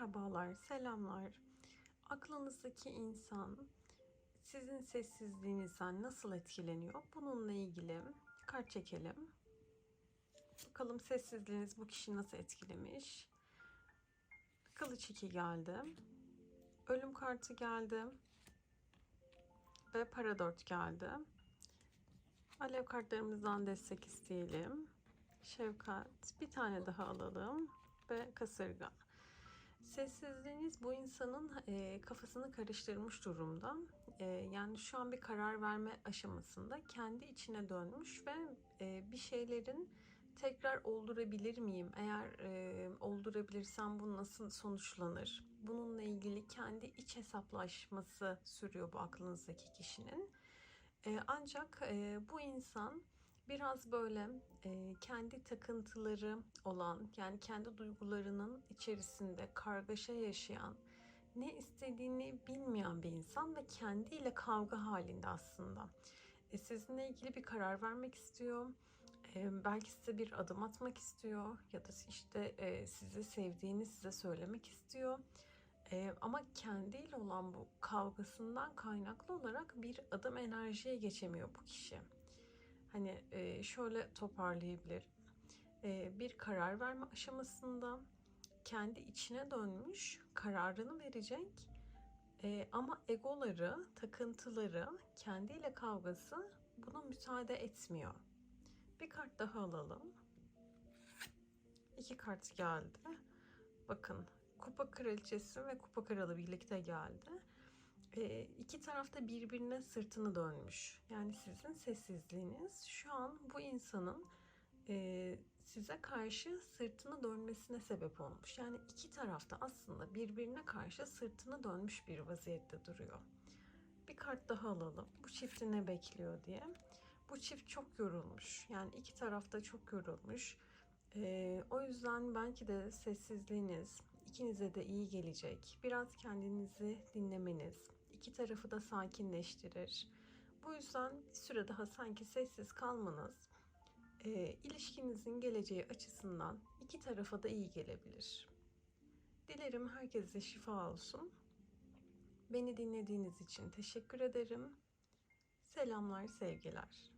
Merhabalar, selamlar. Aklınızdaki insan sizin sessizliğinizden nasıl etkileniyor? Bununla ilgili kart çekelim. Bakalım sessizliğiniz bu kişi nasıl etkilemiş? Kılıç 2 geldi. Ölüm kartı geldi. Ve para 4 geldi. Alev kartlarımızdan destek isteyelim. Şefkat bir tane daha alalım ve kasırga. Sessizliğiniz bu insanın e, kafasını karıştırmış durumda. E, yani şu an bir karar verme aşamasında kendi içine dönmüş ve e, bir şeylerin tekrar oldurabilir miyim? Eğer e, oldurabilirsem bu nasıl sonuçlanır? Bununla ilgili kendi iç hesaplaşması sürüyor bu aklınızdaki kişinin. E, ancak e, bu insan biraz böyle e, kendi takıntıları olan yani kendi duygularının içerisinde kargaşa yaşayan ne istediğini bilmeyen bir insan ve kendiyle kavga halinde aslında. E, sizinle ilgili bir karar vermek istiyor. E, belki size bir adım atmak istiyor ya da işte e, sizi sevdiğini size söylemek istiyor. E, ama kendiyle olan bu kavgasından kaynaklı olarak bir adım enerjiye geçemiyor bu kişi. Hani e, şöyle toparlayabilir. E, bir karar verme aşamasında kendi içine dönmüş, kararını verecek. E, ama egoları, takıntıları, kendiyle kavgası buna müsaade etmiyor. Bir kart daha alalım. İki kart geldi. Bakın kupa kraliçesi ve kupa kralı birlikte geldi. E, iki tarafta birbirine sırtını dönmüş. Yani sizin sessizliğiniz şu an bu insanın e, size karşı sırtını dönmesine sebep olmuş. Yani iki tarafta aslında birbirine karşı sırtını dönmüş bir vaziyette duruyor. Bir kart daha alalım. Bu çifti ne bekliyor diye. Bu çift çok yorulmuş. Yani iki tarafta çok yorulmuş. E, o yüzden belki de sessizliğiniz ikinize de iyi gelecek. Biraz kendinizi dinlemeniz, iki tarafı da sakinleştirir. Bu yüzden bir süre daha sanki sessiz kalmanız e, ilişkinizin geleceği açısından iki tarafa da iyi gelebilir. Dilerim herkese şifa olsun. Beni dinlediğiniz için teşekkür ederim. Selamlar, sevgiler.